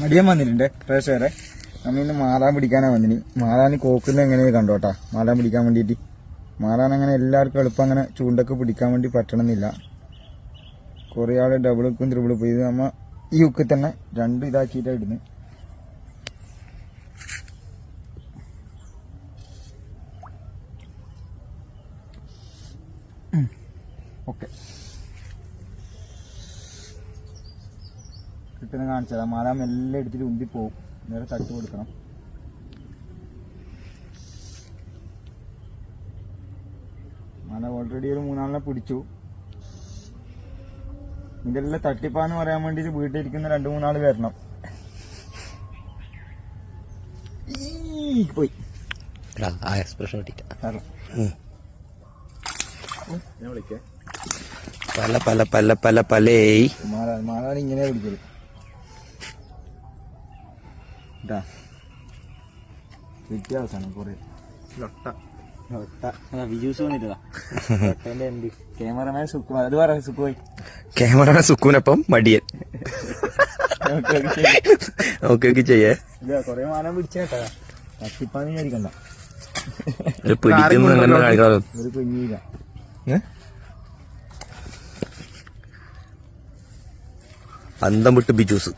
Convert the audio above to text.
മടിയൻ വന്നിട്ടുണ്ട് പ്രേക്ഷകരെ. നമ്മ ഇന്ന് മാറാൻ പിടിക്കാനാ വന്നിന്. മാറാൻ കോക്കുന്ന എങ്ങനെയാ കണ്ടോട്ടാ മാറാൻ പിടിക്കാൻ വേണ്ടിയിട്ട് മാറാൻ അങ്ങനെ എല്ലാവർക്കും എളുപ്പം അങ്ങനെ ചൂണ്ടക്ക് പിടിക്കാൻ വേണ്ടി പറ്റണമെന്നില്ല. കുറേ ആൾ ഡബിൾ ഉക്കും ത്രിബിൾ ഉക്കും ഇത് നമ്മ ഈ ഉക്ക് തന്നെ രണ്ട് ഇതാക്കിയിട്ടാണ് ഇടുന്നത് ഓക്കെ. കിട്ടുന്ന കാണിച്ചത്. മല എല്ലാം എടുത്തിട്ട് ഉന്തിപ്പോവും നേരെ തട്ട് കൊടുക്കണം. മല ഓൾറെഡി ഒരു മൂന്നാളിനെ പിടിച്ചു. ഇതെല്ലാം തട്ടിപ്പാന്ന് പറയാൻ വേണ്ടിട്ട് വീട്ടിലിരിക്കുന്ന രണ്ടു മൂന്നാൾ വരണം. പോയി. ആ എക്സ്പ്രഷൻ പല പല പല പല പലേ. ഇങ്ങനെ പിടിക്കൽ. ഇതാ. കിട്ടിയ അവസാനം കൊറേ. ലൊട്ട. ക്യാമറമാൻ മടിയൻ. ഓക്കെ ഓക്കെ ചെയ്യേ. ഇല്ല കൊറേ മാല പിടിച്ചേട്ടാ തട്ടിപ്പാന്ന് വിചാരിക്കണ്ട. ഒരു പിടിക്കുന്ന ഒരു കുഞ്ഞില്ല അന്തം വിട്ട് ബിജൂസ്.